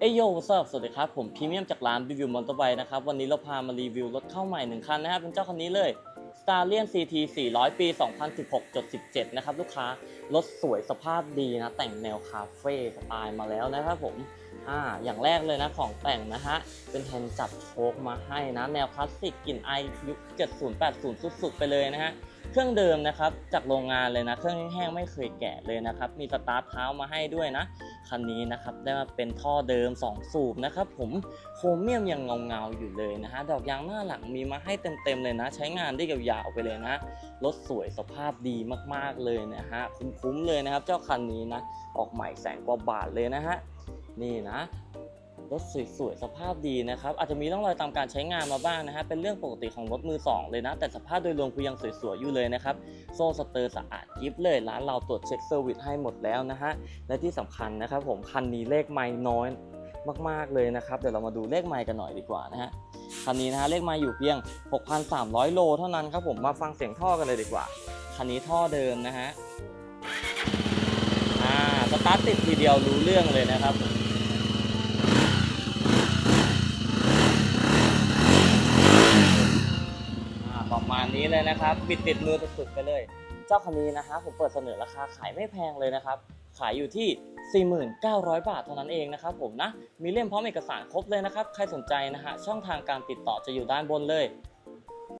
เอยโยสวัสดีครับ ผมพรีเมียมจากร้านรีวิวมอเตอร์ไบค์นะครับ วันนี้เราพามารีวิวรถเข้าใหม่หนึ่งคันนะครับ เป็นเจ้าคันนี้เลย Stallion CT 400 ปี 2016.17 นะครับ ลูกค้ารถสวยสภาพดีนะ แต่งแนวคาเฟ่สไตล์มาแล้วนะครับผมอ่าอย่างแรกเลยนะของแต่งนะฮะ เป็นแฮนด์จับโชคมาให้นะ แนวคลาสสิกกลิ่นไอยุค 70-80 สุดๆ ไปเลยนะฮะ เครื่องเดิมนะครับ จากโรงงานเลยนะ เครื่องแห้งไม่เคยแกะเลยนะครับ มีสตาร์ทเท้ามาให้ด้วยนะ คันนี้นะครับ ได้มาเป็นท่อเดิม 2 สูบนะครับ ผมโครเมียมยังเงาๆอยู่เลยนะฮะ ดอกยางหน้าหลังมีมาให้เต็มๆเลยนะ ใช้งานได้ยาวๆไปเลยนะ รถสวยสภาพดีมากๆเลยนะฮะ คุ้มๆเลยนะครับ เจ้าคันนี้นะ ออกใหม่แสนกว่าบาทเลยนะฮะ นี่นะ รถสวยๆสภาพดีนะครับอาจจะมีร่องรอยตามการใช้งานมาบ้างนะฮะเป็นเรื่องปกติของรถมือสองเลยนะ แต่สภาพโดยรวมคือยังสวยๆอยู่เลยนะครับโซ่สเตอร์สะอาดยิบเลยร้านเราตรวจเช็คเซอร์วิสให้หมดแล้วนะฮะและที่สำคัญนะครับผมคันนี้เลขไม้น้อยมากๆเลยนะครับเดี๋ยวเรามาดูเลขไม้กันหน่อยดีกว่านะฮะคันนี้นะฮะเลขไม้อยู่เพียง 6,300 โลเท่านั้นครับผมมาฟังเสียงท่อกันเลยดีกว่าคันนี้ท่อเดิมนะฮะอ่าสตาร์ทติดทีเดียวรู้เรื่องเลยนะครับอ่า ประมาณนี้เลยนะครับปิดติดมือสุดๆไปเลย เจ้าคันนี้นะฮะผมเปิดเสนอราคาขายไม่แพงเลยนะครับ ขายอยู่ที่49,000 บาทเท่านั้นเองนะครับผมนะ มีเล่มพร้อมเอกสารครบเลยนะครับ ใครสนใจนะฮะ ช่องทางการติดต่อจะอยู่ด้านบนเลย